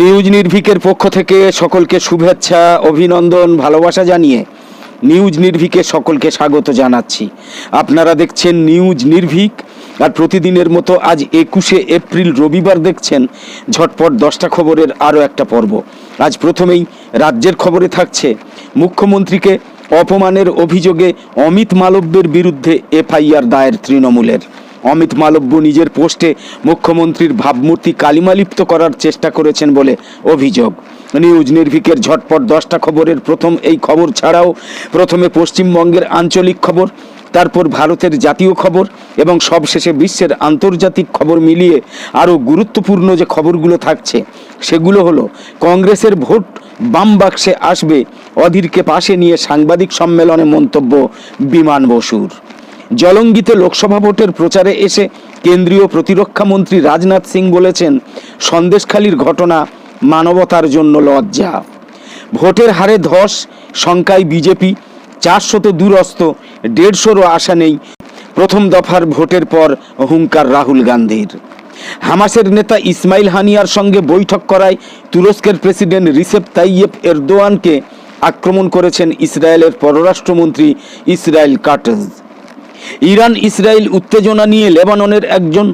News নির্ভিকের পক্ষ থেকে সকলকে শুভেচ্ছা, অভিনন্দন, ভালোবাসা জানিয়ে নিউজ নির্ভিকে সকলকে স্বাগত জানাচ্ছি। আপনারা দেখছেন নিউজ নির্ভিক, আর প্রতিদিনের মতো আজ একুশে এপ্রিল রবিবার দেখছেন ঝটপট দশটা খবরের আরও একটা পর্ব। আজ প্রথমেই রাজ্যের খবরে থাকছে, মুখ্যমন্ত্রীকে অপমানের অভিযোগে অমিত মালব্যের বিরুদ্ধে এফআইআর দায়ের তৃণমূলের। অমিত মালব্য নিজের পোস্টে মুখ্যমন্ত্রীর ভাবমূর্তি কালিমালিপ্ত করার চেষ্টা করেছেন বলে অভিযোগ। নিউজ নির্ভিকের ঝটপট দশটা খবরের প্রথম এই খবর ছাড়াও প্রথমে পশ্চিমবঙ্গের আঞ্চলিক খবর, তারপর ভারতের জাতীয় খবর এবং সবশেষে বিশ্বের আন্তর্জাতিক খবর মিলিয়ে আরও গুরুত্বপূর্ণ যে খবরগুলো থাকছে, সেগুলো হলো কংগ্রেসের ভোট বাম বাক্সে আসবে, অধীরকে পাশে নিয়ে সাংবাদিক সম্মেলনে মন্তব্য বিমান বসুর। জলঙ্গিতে লোকসভা ভোটের প্রচারে এসে কেন্দ্রীয় প্রতিরক্ষা মন্ত্রী রাজনাথ সিং বলেছেন, সন্দেশখালির ঘটনা মানবতার জন্য লজ্জা। ভোটের হারে ধস, শঙ্কায় বিজেপি, চারশত দূরস্থ দেড়শোরও আশা নেই। প্রথম দফার ভোটের পর হুঙ্কার রাহুল গান্ধীর। হামাসের নেতা ইসমাইল হানিয়ার সঙ্গে বৈঠক করায় তুরস্কের প্রেসিডেন্ট রিসেপ তাইয়েব এরদোয়ানকে আক্রমণ করেছেন ইসরায়েলের পররাষ্ট্রমন্ত্রী ইসরায়েল কাটজ ইরান, ইসরায়েল উত্তেজনা নিয়ে লেবাননের একজন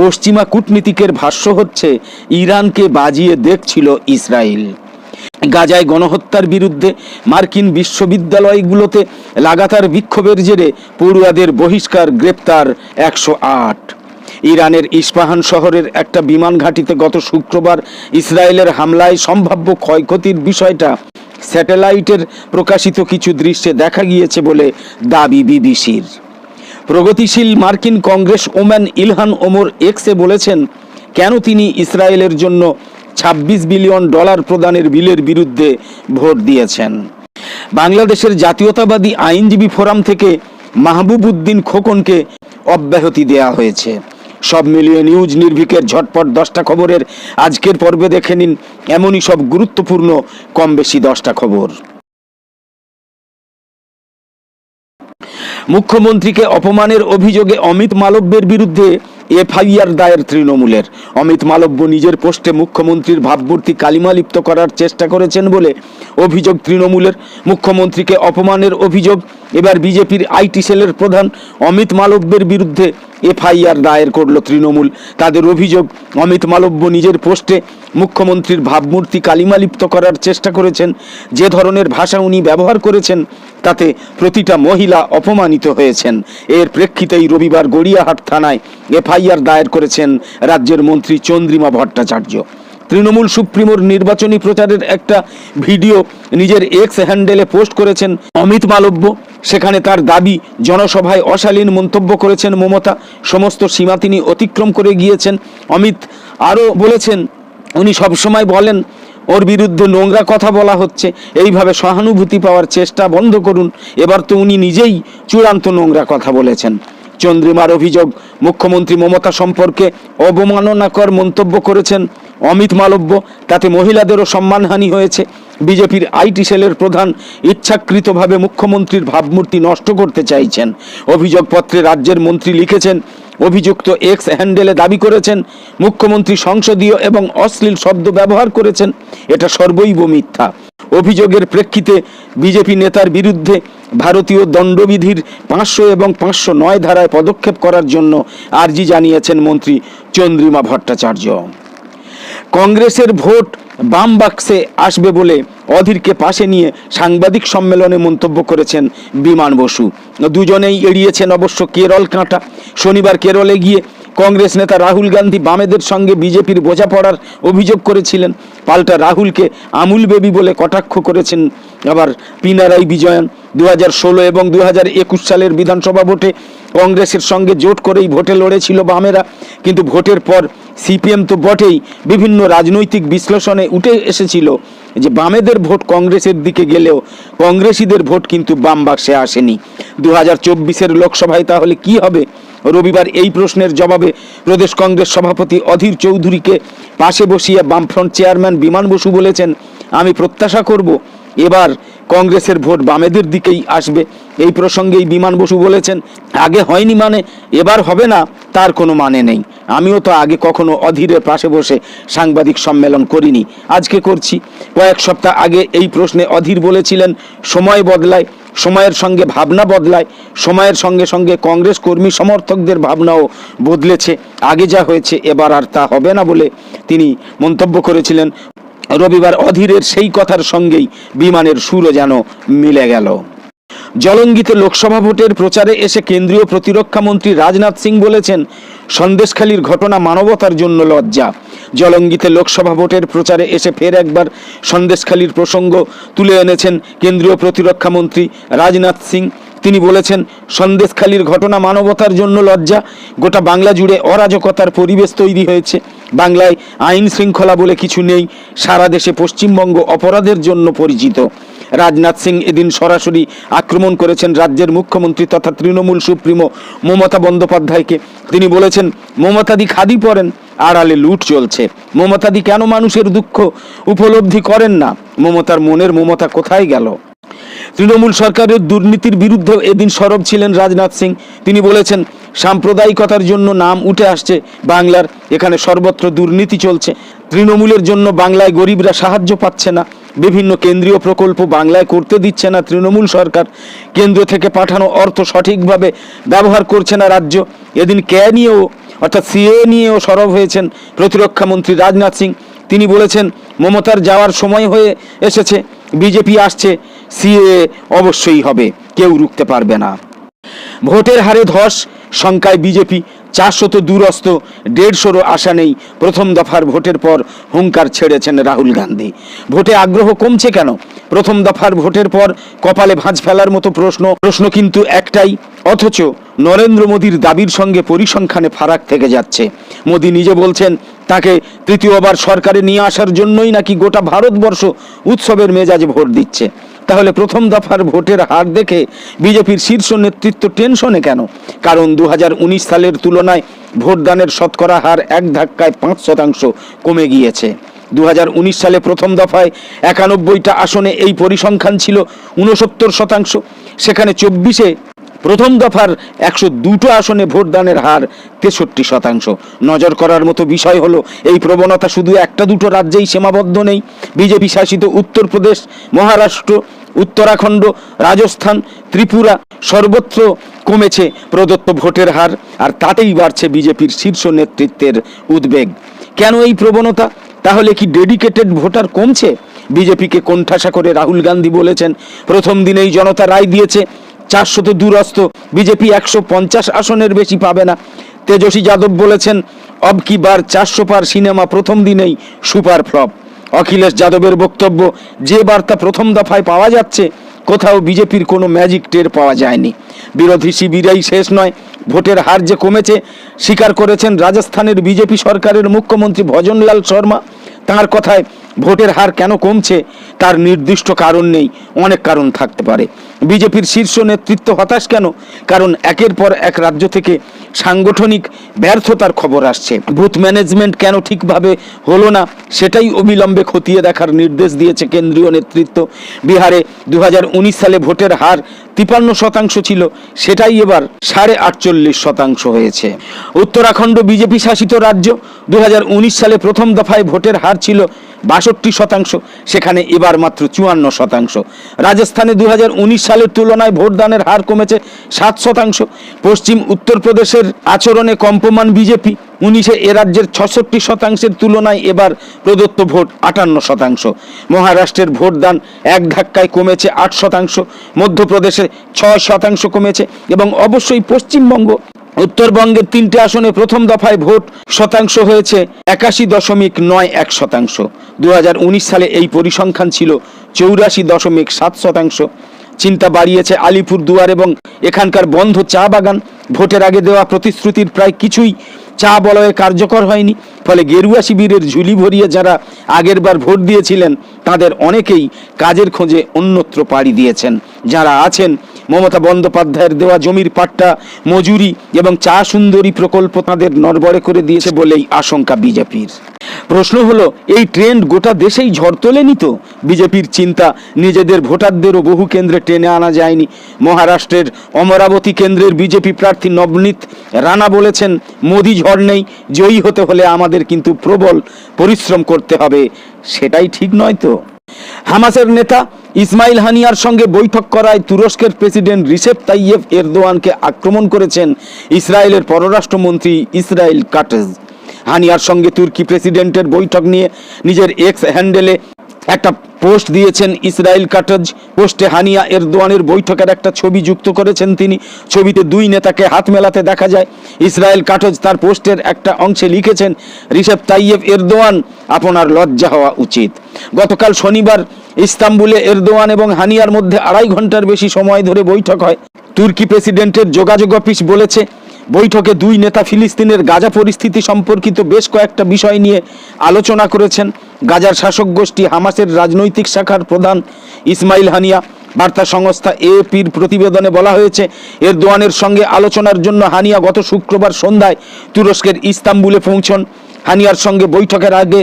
পশ্চিমা কূটনীতিকের ভাষ্য হচ্ছে, ইরানকে বাজিয়ে দেখছিল ইসরায়েল। গাজায় গণহত্যার বিরুদ্ধে মার্কিন বিশ্ববিদ্যালয়গুলোতে লাগাতার বিক্ষোভের জেরে পড়ুয়াদের বহিষ্কার গ্রেপ্তার একশো আট। ইরানের ইস্পাহান শহরের একটা বিমান ঘাঁটিতে গত শুক্রবার ইসরায়েলের হামলায় সম্ভাব্য ক্ষয়ক্ষতির বিষয়টা স্যাটেলাইটের প্রকাশিত কিছু দৃশ্যে দেখা গিয়েছে বলে দাবি বিবিসির। প্রগতিশীল মার্কিন কংগ্রেস ওম্যান ইলহান ওমর এক্সে বলেছেন, কেন তিনি ইসরায়েলের জন্য ২৬ বিলিয়ন ডলার প্রদানের বিলের বিরুদ্ধে ভোট দিয়েছেন? বাংলাদেশের জাতীয়তাবাদী আইনজীবী ফোরাম থেকে মাহবুব উদ্দিন খোকনকে অব্যাহতি দেয়া হয়েছে। সব মিলিয়ে নিউজ নির্ভিকের ঝটপট দশটা খবরের আজকের পর্বে দেখে নিন, এমনই সব গুরুত্বপূর্ণ কম বেশি দশটা খবর। মুখ্যমন্ত্রীকে অপমানের অভিযোগে অমিত মালব্যের বিরুদ্ধে এফআইআর দায়ের তৃণমূলের। অমিত মালব্য নিজের পোস্টে মুখ্যমন্ত্রীর ভাবমূর্তি কালিমালিপ্ত করার চেষ্টা করেছেন বলে অভিযোগ তৃণমূলের। মুখ্যমন্ত্রীকে অপমানের অভিযোগ, এবার বিজেপির আইটি সেলের প্রধান অমিত মালব্যের বিরুদ্ধে এফআইআর দায়ের করল তৃণমূল। তাদের অভিযোগ, অমিত মালব্য নিজের পোস্টে মুখ্যমন্ত্রীর ভাবমূর্তি কালিমালিপ্ত করার চেষ্টা করেছেন। যে ধরনের ভাষা উনি ব্যবহার করেছেন, তাতে প্রতিটা মহিলা অপমানিত হয়েছেন। এর প্রেক্ষিতেই রবিবার গড়িয়াহাট থানায় এফআইআর দায়ের করেছেন রাজ্যের মন্ত্রী চন্দ্রিমা ভট্টাচার্য। তৃণমূল সুপ্রিমোর নির্বাচনী প্রচারের একটা ভিডিও নিজের এক্স হ্যান্ডেলে পোস্ট করেছেন অমিত মালব্য। সেখানে তার দাবি, জনসভায় অশালীন মন্তব্য করেছেন মমতা। সমস্ত সীমা তিনি অতিক্রম করে গিয়েছেন। অমিত আরও বলেছেন, উনি সবসময় বলেন, ওর বিরুদ্ধে নোংরা কথা বলা হচ্ছে। এইভাবে সহানুভূতি পাওয়ার চেষ্টা বন্ধ করুন। এবার তো উনি নিজেই চূড়ান্ত নোংরা কথা বলেছেন। চন্দ্রিমার অভিযোগ, মুখ্যমন্ত্রী মমতা সম্পর্কে অবমাননাকর মন্তব্য করেছেন। অমিত মালব্য, তাতে মহিলাদেরও সম্মানহানি হয়েছে। বিজেপির আইটি সেলের প্রধান ইচ্ছাকৃতভাবে মুখ্যমন্ত্রীর ভাবমূর্তি নষ্ট করতে চাইছেন। অভিযোগপত্রে রাজ্যের মন্ত্রী লিখেছেন, অভিযুক্ত এক্স হ্যান্ডেলে দাবি করেছেন, মুখ্যমন্ত্রী সংসদীয় এবং অশ্লীল শব্দ ব্যবহার করেছেন, এটা সর্বৈব মিথ্যা। অভিযোগের প্রেক্ষিতে বিজেপি নেতার বিরুদ্ধে ভারতীয় দণ্ডবিধির পাঁচশো এবং পাঁচশো নয় ধারায় পদক্ষেপ করার জন্য আর্জি জানিয়েছেন মন্ত্রী চন্দ্রিমা ভট্টাচার্য। কংগ্রেসের ভোট বাম বাক্সে আসবে বলে অধীরকে পাশে নিয়ে সাংবাদিক সম্মেলনে মন্তব্য করেছেন বিমান বসু। দুজনেই এড়িয়েছেন অবশ্য কেরল কাঁটা। শনিবার কেরলে গিয়ে কংগ্রেস নেতা রাহুল গান্ধী বামেদের সঙ্গে বিজেপির বোঝাপড়ার অভিযোগ করেছিলেন। পাল্টা রাহুলকে আমুল বেবি বলে কটাক্ষ করেছেন আবার পিনারাই বিজয়ন। দু এবং দু সালের বিধানসভা ভোটে কংগ্রেসের সঙ্গে জোট করেই ভোটে লড়েছিল বামেরা। কিন্তু ভোটের পর সিপিএম তো বটেই বিভিন্ন রাজনৈতিক বিশ্লেষণে উঠে এসেছিল যে বামেদের ভোট কংগ্রেসের দিকে গেলেও কংগ্রেসীদের ভোট কিন্তু বাম বাক্সে আসেনি। দু হাজার লোকসভায় তাহলে কি হবে? রবিবার এই প্রশ্নের জবাবে প্রদেশ কংগ্রেস সভাপতি অধীর চৌধুরীকে পাশে বসিয়ে বামফ্রন্ট চেয়ারম্যান বিমান বসু বলেছেন, আমি প্রত্যাশা করব এবার কংগ্রেসের ভোট বামেদের দিকেই আসবে। এই প্রসঙ্গেই বিমান বসু বলেছেন, আগে হয়নি মানে এবার হবে না, তার কোনো মানে নেই। আমিও তো আগে কখনো অধীরের পাশে বসে সাংবাদিক সম্মেলন করিনি। আজকে করছি। কয়েক সপ্তাহ আগে এই প্রশ্নে অধীর বলেছিলেন, সময় বদলায় সময়ের সঙ্গে ভাবনা বদলায়, সময়ের সঙ্গে সঙ্গে কংগ্রেস কর্মী সমর্থকদের ভাবনাও বদলেছে। আগে যা হয়েছে এবার আর তা হবে না বলে তিনি মন্তব্য করেছিলেন। রবিবার অধীরের সেই কথার সঙ্গেই বিমানের সুরও যেন মিলে গেল। জলঙ্গিতে লোকসভা ভোটের প্রচারে এসে কেন্দ্রীয় প্রতিরক্ষা মন্ত্রী রাজনাথ সিং বলেছেন, সন্দেশখালীর ঘটনা মানবতার জন্য লজ্জা। জলঙ্গিতে লোকসভা ভোটের প্রচারে এসে ফের একবার সন্দেশখালীর প্রসঙ্গ তুলে এনেছেন কেন্দ্রীয় প্রতিরক্ষা মন্ত্রী রাজনাথ সিং। তিনি বলেছেন, সন্দেশখালীর ঘটনা মানবতার জন্য লজ্জা। গোটা বাংলা জুড়ে অরাজকতার পরিবেশ তৈরি হয়েছে। বাংলায় আইন শৃঙ্খলা বলে কিছু নেই। সারা দেশে পশ্চিমবঙ্গ অপরাধের জন্য পরিচিত। রাজনাথ সিং এদিন সরাসরি আক্রমণ করেছেন রাজ্যের মুখ্যমন্ত্রী তথা তৃণমূল সুপ্রিমো মমতা বন্দ্যোপাধ্যায়কে। তিনি বলেছেন মমতাদি খাদি পরেন, আড়ালে লুট চলছে। মমতাদি কেন মানুষের দুঃখ উপলব্ধি করেন না? মমতার মনের মমতা কোথায় গেল? তৃণমূল সরকারের দুর্নীতির বিরুদ্ধে এদিন সরব ছিলেন রাজনাথ সিং। তিনি বলেছেন সাম্প্রদায়িকতার জন্য নাম উঠে আসছে বাংলার। এখানে সর্বত্র দুর্নীতি চলছে। তৃণমূলের জন্য বাংলায় গরিবরা সাহায্য পাচ্ছে না। বিভিন্ন কেন্দ্রীয় প্রকল্প বাংলায় করতে দিচ্ছে না তৃণমূল সরকার। কেন্দ্র থেকে পাঠানো অর্থ সঠিকভাবে ব্যবহার করছে না রাজ্য। এদিন কে নিয়েও, অর্থাৎ সিএ নিয়েও সরব হয়েছেন প্রতিরক্ষা মন্ত্রী রাজনাথ সিং। তিনি বলেছেন, মমতার যাওয়ার সময় হয়ে এসেছে, বিজেপি আসছে, সিএ অবশ্যই হবে, কেউ রুখতে পারবে না। ভোটের হারে ধস শঙ্কায় বিজেপি, চারশো তো দূরস্থ দেড়শোরও আশা নেই। প্রথম দফার ভোটের পর হুঙ্কার ছেড়েছেন রাহুল গান্ধী। ভোটে আগ্রহ কমছে কেন? প্রথম দফার ভোটের পর কপালে ভাঁজ ফেলার মতো প্রশ্ন। প্রশ্ন কিন্তু একটাই, অথচ নরেন্দ্র মোদীর দাবির সঙ্গে পরিসংখ্যানে ফারাক থেকে যাচ্ছে। মোদী নিজে বলছেন, তাকে তৃতীয়বার সরকারে নিয়ে আসার জন্যই নাকি গোটা ভারতবর্ষ উৎসবের মেজাজে ভোট দিচ্ছে। তাহলে প্রথম দফার ভোটের হার দেখে বিজেপির শীর্ষ নেতৃত্ব টেনশনে কেন? কারণ দু হাজার উনিশ সালের তুলনায় ভোটদানের শতকরা হার এক ধাক্কায় পাঁচ শতাংশ কমে গিয়েছে। দু হাজার উনিশ সালে প্রথম দফায় একানব্বইটা আসনে এই পরিসংখ্যান ছিল উনসত্তর শতাংশ। সেখানে চব্বিশে প্রথম দফার একশো দুটো আসনে ভোটদানের হার তেষট্টি শতাংশ। নজর করার মতো বিষয় হলো, এই প্রবণতা শুধু একটা দুটো রাজ্যেই সীমাবদ্ধ নেই। বিজেপি শাসিত উত্তরপ্রদেশ, মহারাষ্ট্র, উত্তরাখণ্ড, রাজস্থান, ত্রিপুরা সর্বত্র কমেছে প্রদত্ত ভোটের হার, আর তাতেই বাড়ছে বিজেপির শীর্ষ নেতৃত্বের উদ্বেগ। কেন এই প্রবণতা? তাহলে কি ডেডিকেটেড ভোটার কমছে? বিজেপিকে কোণঠাসা করে রাহুল গান্ধী বলেছেন, প্রথম দিনেই জনতা রায় দিয়েছে চারশত দূরস্থ বিজেপি একশো পঞ্চাশ আসনের বেশি পাবে না। তেজস্বী যাদব বলেছেন, অব কি বার চারশো পার সিনেমা প্রথম দিনেই সুপার ফ্লপ। অখিলেশ যাদবের বক্তব্য, যে বার্তা প্রথম দফায় পাওয়া যাচ্ছে, কোথাও বিজেপির কোনো ম্যাজিক টের পাওয়া যায়নি। বিরোধী শিবিরাই শেষ নয়, ভোটের হার যে কমেছে, স্বীকার করেছেন রাজস্থানের বিজেপি সরকারের মুখ্যমন্ত্রী ভজনলাল শর্মা। তার কথায় ভোটের হার কেন কমছে, তার নির্দিষ্ট কারণ নেই, অনেক কারণ থাকতে পারে। বিজেপির শীর্ষ নেতৃত্ব হতাশ কেন? কারণ একের পর এক রাজ্য থেকে সাংগঠনিক ব্যর্থতার খবর আসছে। বুথ ম্যানেজমেন্ট কেন ঠিকভাবে হলো না, সেটাই অবিলম্বে খতিয়ে দেখার নির্দেশ দিয়েছে কেন্দ্রীয় নেতৃত্ব। বিহারে দু হাজার উনিশ সালে ভোটের হার তিপান্ন শতাংশ ছিল, সেটাই এবার সাড়ে আটচল্লিশ শতাংশ হয়েছে। উত্তরাখণ্ড বিজেপি শাসিত রাজ্য দু হাজার উনিশ সালে প্রথম দফায় ভোটের হার ছিল বাষট্টি শতাংশ, সেখানে এবার মাত্র চুয়ান্ন শতাংশ। রাজস্থানে দু হাজার উনিশ সালের তুলনায় ভোটদানের হার কমেছে সাত শতাংশ, পশ্চিম উত্তরপ্রদেশের আচরণে কম্পমান বিজেপি, উনিশে এ রাজ্যের ছষট্টি শতাংশের তুলনায় এবার প্রদত্ত ভোট আটান্ন শতাংশ। মহারাষ্ট্রের ভোটদান এক ধাক্কায় কমেছে আট শতাংশ, মধ্যপ্রদেশে ছয় শতাংশ কমেছে এবং অবশ্যই পশ্চিমবঙ্গ, উত্তরবঙ্গের তিনটে আসনে প্রথম দফায় ভোট শতাংশ হয়েছে একাশি দশমিক নয় এক শতাংশ। দু হাজার উনিশ সালে এই পরিসংখ্যান ছিল চৌরাশি দশমিক সাত শতাংশ। চিন্তা বাড়িয়েছে আলিপুর দুয়ার এবং এখানকার বন্ধ চা বাগান ভোটের আগে দেওয়া প্রতিশ্রুতির প্রায় কিছুই চা বলয়ে কার্যকর হয়নি। ফলে গেরুয়া শিবিরের ঝুলি ভরিয়ে যারা আগেরবার ভোট দিয়েছিলেন, তাদের অনেকেই কাজের খোঁজে অন্যত্র পাড়ি দিয়েছেন। যারা আছেন, মমতা বন্দ্যোপাধ্যায়ের দেওয়া জমির পাট্টা মজুরি এবং চা সুন্দরী প্রকল্প তাঁদের নড়বড়ে করে দিয়েছে বলেই আশঙ্কা বিজেপির। প্রশ্ন হলো, এই ট্রেন্ড গোটা দেশেই ঝড় তোলেনি তো? বিজেপির চিন্তা নিজেদের ভোটারদেরও বহু কেন্দ্রে টেনে আনা যায়নি। মহারাষ্ট্রের অমরাবতী কেন্দ্রের বিজেপি প্রার্থী নবনীত রানা বলেছেন, মোদি ঝড় নেই, জয়ী হতে হলে আমাদের কিন্তু প্রবল পরিশ্রম করতে হবে। সেটাই ঠিক নয় তো? হামাসের নেতা ইসমাইল হানিয়ার সঙ্গে বৈঠক করায় তুরস্কের প্রেসিডেন্ট রিসেপ তাইয়েব এরদোয়ানকে আক্রমণ করেছেন ইসরায়েলের পররাষ্ট্রমন্ত্রী ইসরায়েল কাটেজ। হানিয়ার সঙ্গে তুর্কি প্রেসিডেন্টের বৈঠক নিয়ে নিজের এক্স হ্যান্ডেলে একটা পোস্ট দিয়েছেন ইসরায়েল কাটজ। পোস্টে হানিয়া এরদোয়ানের বৈঠকের একটা ছবি যুক্ত করেছেন তিনি। ছবিতে দুই নেতাকে হাত মেলাতে দেখা যায়। ইসরায়েল কাটজ তার পোস্টের একটা অংশে লিখেছেন, রিসেপ তাইয়েব এরদোয়ান, আপনার লজ্জা হওয়া উচিত। গতকাল শনিবার ইস্তাম্বুলে এরদোয়ান এবং হানিয়ার মধ্যে আড়াই ঘণ্টার বেশি সময় ধরে বৈঠক হয়। তুর্কি প্রেসিডেন্টের যোগাযোগ অফিস বলেছে বৈঠকে দুই নেতা ফিলিস্তিনের গাজা পরিস্থিতি সম্পর্কিত বেশ কয়েকটা বিষয় নিয়ে আলোচনা করেছেন গাজার শাসক গোষ্ঠী হামাসের রাজনৈতিক শাখার প্রধান ইসমাইল হানিয়া। বার্তা সংস্থা এপির প্রতিবেদনে বলা হয়েছে, এরদোয়ানের সঙ্গে আলোচনার জন্য হানিয়া গত শুক্রবার সন্ধ্যায় তুরস্কের ইস্তাম্বুলে পৌঁছন। হানিয়ার সঙ্গে বৈঠকের আগে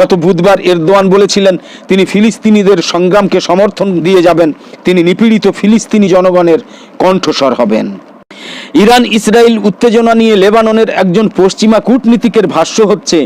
গত বুধবার এরদোয়ান বলেছিলেন, তিনি ফিলিস্তিনিদের সংগ্রামকে সমর্থন দিয়ে যাবেন, তিনি নিপীড়িত ফিলিস্তিনি জনগণের কণ্ঠস্বর হবেন। ইরান ইসরায়েল উত্তেজনা নিয়ে লেবাননের একজন পশ্চিমা কূটনীতিকের ভাষ্য হচ্ছে,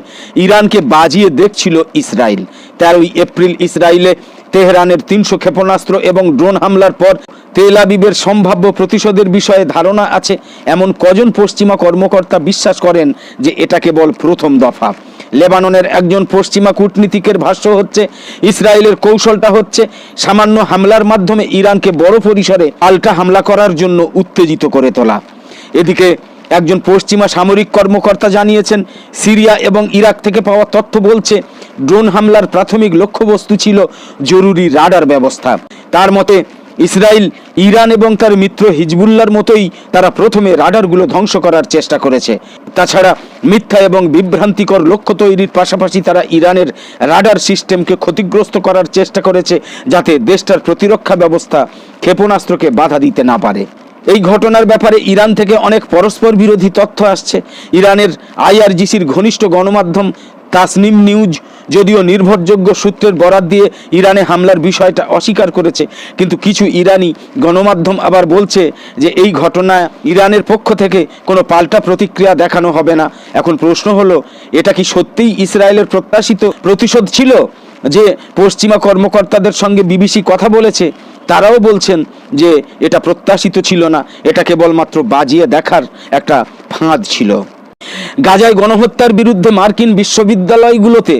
ইরানকে বাজিয়ে দেখছিল ইসরায়েল। তেরোই এপ্রিল ইসরায়েলে তেহরানের তিনশো ক্ষেপণাস্ত্র এবং ড্রোন হামলার পর তেল আবিবের সম্ভাব্য প্রতিশোধের বিষয়ে ধারণা আছে। এমন কজন পশ্চিমা কর্মকর্তা বিশ্বাস করেন যে এটা কেবল প্রথম দফা। লেবাননের একজন পশ্চিমা কূটনীতিকের ভাষ্য হচ্ছে, ইসরায়েলের কৌশলটা হচ্ছে সামান্য হামলার মাধ্যমে ইরানকে বড় পরিসরে পাল্টা হামলা করার জন্য উত্তেজিত করে তোলা। এদিকে একজন পশ্চিমা সামরিক কর্মকর্তা জানিয়েছেন, সিরিয়া এবং ইরাক থেকে পাওয়া তথ্য বলছে, ড্রোন হামলার প্রাথমিক লক্ষ্যবস্তু ছিল জরুরি রাডার ব্যবস্থা। তার মতে ইসরায়েল ইরান এবং তার মিত্র হিজবুল্লার মতোই তারা প্রথমে রাডারগুলো ধ্বংস করার চেষ্টা করেছে। তাছাড়া মিথ্যা এবং বিভ্রান্তিকর লক্ষ্য তৈরির পাশাপাশি তারা ইরানের রাডার সিস্টেমকে ক্ষতিগ্রস্ত করার চেষ্টা করেছে যাতে দেশটার প্রতিরক্ষা ব্যবস্থা ক্ষেপণাস্ত্রকে বাধা দিতে না পারে। এই ঘটনার ব্যাপারে ইরান থেকে অনেক পরস্পর বিরোধী তথ্য আসছে। ইরানের আইআরজিসির ঘনিষ্ঠ গণমাধ্যম তাসনিম নিউজ যদিও নির্ভরযোগ্য সূত্রের বরাত দিয়ে ইরানে হামলার বিষয়টা অস্বীকার করেছে। কিন্তু কিছু ইরানি গণমাধ্যম আবার বলছে যে এই ঘটনা ইরানের পক্ষ থেকে কোনো পাল্টা প্রতিক্রিয়া দেখানো হবে না। এখন প্রশ্ন হলো, এটা কি সত্যিই ইসরায়েলের প্রত্যাশিত প্রতিশোধ ছিল? যে পশ্চিমা কর্মকর্তাদের সঙ্গে বিবিসি কথা বলেছে? তারাও বলছেন যে এটা প্রত্যাশিত ছিল না, এটা কেবলমাত্র বাজিয়ে দেখার একটা ফাঁদ ছিল। গাজায় গণহত্যার বিরুদ্ধে মার্কিন বিশ্ববিদ্যালয়গুলোতে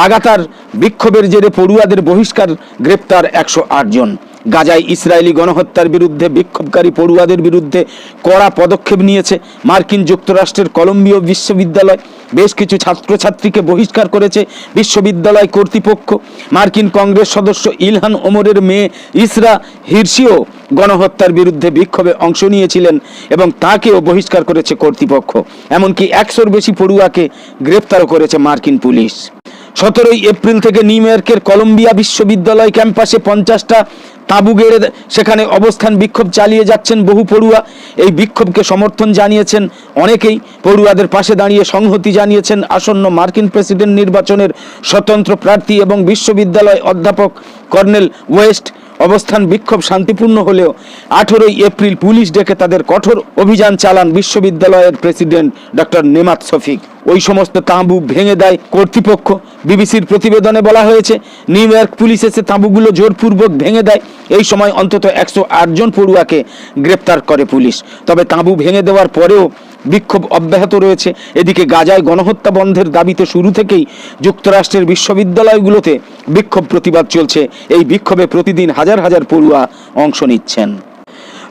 লাগাতার বিক্ষোভের জেরে পড়ুয়াদের বহিষ্কার গ্রেপ্তার একশো জন। গাজায় ইসরায়েলি গণহত্যার বিরুদ্ধে, বিক্ষোভকারী পড়ুয়াদের বিরুদ্ধে কড়া পদক্ষেপ নিয়েছে মার্কিন যুক্তরাষ্ট্রের কলম্বিয় বিশ্ববিদ্যালয়। বেশ কিছু ছাত্রছাত্রীকে বহিষ্কার করেছে বিশ্ববিদ্যালয় কর্তৃপক্ষ। মার্কিন কংগ্রেস সদস্য ইলহান ওমরের মেয়ে ইসরা হিরসিও গণহত্যার বিরুদ্ধে বিক্ষোভে অংশ নিয়েছিলেন এবং তাকেও বহিষ্কার করেছে কর্তৃপক্ষ। এমনকি একশোর বেশি পড়ুয়াকে গ্রেপ্তারও করেছে মার্কিন পুলিশ। সতেরোই এপ্রিল থেকে নিউ ইয়র্কের কলম্বিয়া বিশ্ববিদ্যালয় ক্যাম্পাসে পঞ্চাশটা তাঁবু গেড়ে সেখানে অবস্থান বিক্ষোভ চালিয়ে যাচ্ছেন বহু পড়ুয়া। এই বিক্ষোভকে সমর্থন জানিয়েছেন অনেকেই। পড়ুয়াদের পাশে দাঁড়িয়ে সংহতি জানিয়েছেন আসন্ন মার্কিন প্রেসিডেন্ট নির্বাচনের স্বতন্ত্র প্রার্থী এবং বিশ্ববিদ্যালয় অধ্যাপক কর্নেল ওয়েস্ট। অবস্থান বিক্ষোভ শান্তিপূর্ণ হলেও আঠেরোই এপ্রিল পুলিশ ডেকে তাদের কঠোর অভিযান চালান বিশ্ববিদ্যালয়ের প্রেসিডেন্ট ডক্টর নেমাত শফিক। ওই সমস্ত তাঁবু ভেঙে দেয় কর্তৃপক্ষ। বিবিসির প্রতিবেদনে বলা হয়েছে, নিউ ইয়র্ক পুলিশ এসে তাঁবুগুলো জোরপূর্বক ভেঙে দেয়। এই সময় অন্তত একশো আট জন পড়ুয়াকে গ্রেপ্তার করে পুলিশ। তবে তাঁবু ভেঙে দেওয়ার পরেও বিক্ষোভ অব্যাহত রয়েছে। এদিকে গাজায় গণহত্যা বন্ধের দাবিতে শুরু থেকেই যুক্তরাষ্ট্রের বিশ্ববিদ্যালয়গুলোতে বিক্ষোভ প্রতিবাদ চলছে। এই বিক্ষোভে প্রতিদিন হাজার হাজার পড়ুয়া অংশ নিচ্ছেন।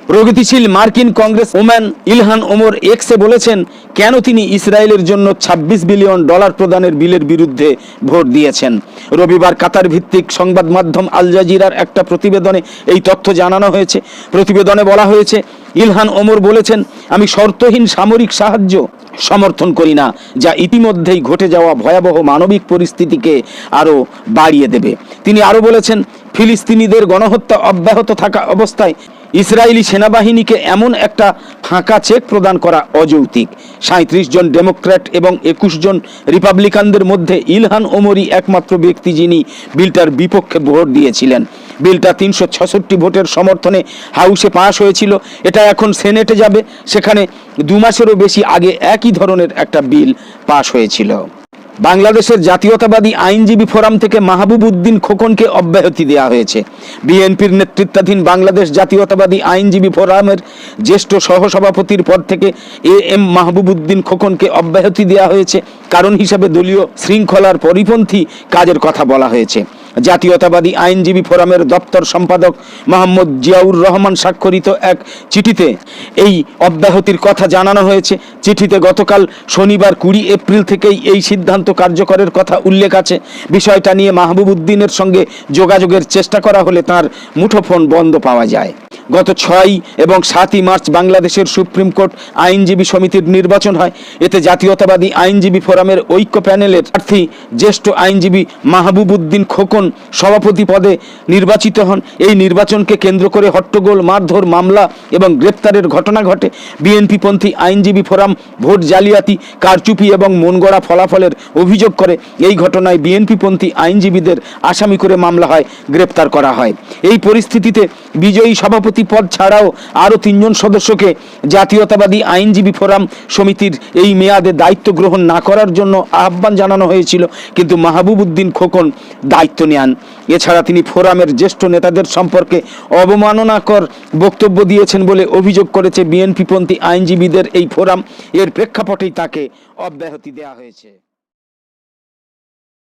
প্রগতিশীল মার্কিন কংগ্রেস ওম্যান ইলহান ওমর এক্সে বলেছেন, কেন তিনি ইসরায়েলের জন্য ২৬ বিলিয়ন ডলার প্রদানের বিলের বিরুদ্ধে ভোট দিয়েছেন? রবিবার কাতার ভিত্তিক সংবাদ মাধ্যম আল জাজিরার একটা প্রতিবেদনে এই তথ্য জানানো হয়েছে। প্রতিবেদনে বলা হয়েছে ইলহান ওমর বলেছেন, আমি শর্তহীন সামরিক সাহায্য সমর্থন করি না, যা ইতিমধ্যেই ঘটে যাওয়া ভয়াবহ মানবিক পরিস্থিতিকে আরও বাড়িয়ে দেবে। তিনি আরও বলেছেন ফিলিস্তিনিদের গণহত্যা অব্যাহত থাকা অবস্থায় ইসরায়েলি সেনাবাহিনীকে এমন একটা ফাঁকা চেক প্রদান করা অযৌক্তিক। সাঁত্রিশ জন ডেমোক্র্যাট এবং একুশ জন রিপাবলিকানদের মধ্যে ইলহান ওমরি একমাত্র ব্যক্তি যিনি বিলটার বিপক্ষে ভোট দিয়েছিলেন। বিলটা তিনশো ছষট্টি ভোটের সমর্থনে হাউসে পাশ হয়েছিল। এটা এখন সেনেটে যাবে। সেখানে দু মাসেরও বেশি আগে একই ধরনের একটা বিল পাশ হয়েছিল। বাংলাদেশের জাতীয়তাবাদী আইনজীবী ফোরাম থেকে মাহবুব উদ্দিন খোকনকে অব্যাহতি দেওয়া হয়েছে। বিএনপির নেতৃত্বাধীন বাংলাদেশ জাতীয়তাবাদী আইনজীবী ফোরামের জ্যেষ্ঠ সহসভাপতির পদ থেকে এ এম মাহবুব উদ্দিন খোকনকে অব্যাহতি দেওয়া হয়েছে। কারণ হিসাবে দলীয় শৃঙ্খলার পরিপন্থী কাজের কথা বলা হয়েছে। জাতীয়তাবাদী আইনজীবী ফোরামের দপ্তর সম্পাদক মোহাম্মদ জিয়াউর রহমান স্বাক্ষরিত এক চিঠিতে এই অব্যাহতির কথা জানানো হয়েছে। চিঠিতে গতকাল শনিবার কুড়ি এপ্রিল থেকেই এই সিদ্ধান্ত কার্যকরের কথা উল্লেখ আছে। বিষয়টা নিয়ে মাহবুব উদ্দিনের সঙ্গে যোগাযোগের চেষ্টা করা হলে তার মুঠোফোন বন্ধ পাওয়া যায়। গত ছয় এবং সাতই মার্চ বাংলাদেশের সুপ্রিম কোর্ট আইনজীবী সমিতির নির্বাচন হয়। এতে জাতীয়তাবাদী আইনজীবী ফোরামের ঐক্য প্যানেলের প্রার্থী জ্যেষ্ঠ আইনজীবী মাহবুব উদ্দিন খোকন সভাপতি পদে নির্বাচিত হন। এই নির্বাচনকে কেন্দ্র করে হট্টগোল, মারধর, মামলা এবং গ্রেপ্তারের ঘটনা ঘটে। বিএনপিপন্থী আইনজীবী ফোরাম ভোট জালিয়াতি, কারচুপি এবং মনগড়া ফলাফলের অভিযোগ করে এই ঘটনায় বিএনপিপন্থী আইনজীবীদের আসামি করে মামলা হয়, গ্রেপ্তার করা হয়। এই পরিস্থিতিতে বিজয়ী সভাপতি পদ ছাড়াও আরও তিনজন সদস্যকে জাতীয়তাবাদী আইনজীবী ফোরাম সমিতির এই মেয়াদে দায়িত্ব গ্রহণ না করার জন্য আহ্বান জানানো হয়েছিল, কিন্তু মাহবুব উদ্দিন খোকন দায়িত্ব নেন। এছাড়া তিনি ফোরামের জ্যেষ্ঠ নেতাদের সম্পর্কে অবমাননাকর বক্তব্য দিয়েছেন বলে অভিযোগ করেছে বিএনপিপন্থী আইনজীবীদের এই ফোরাম। এর প্রেক্ষাপটেই তাকে অব্যাহতি দেয়া হয়েছে।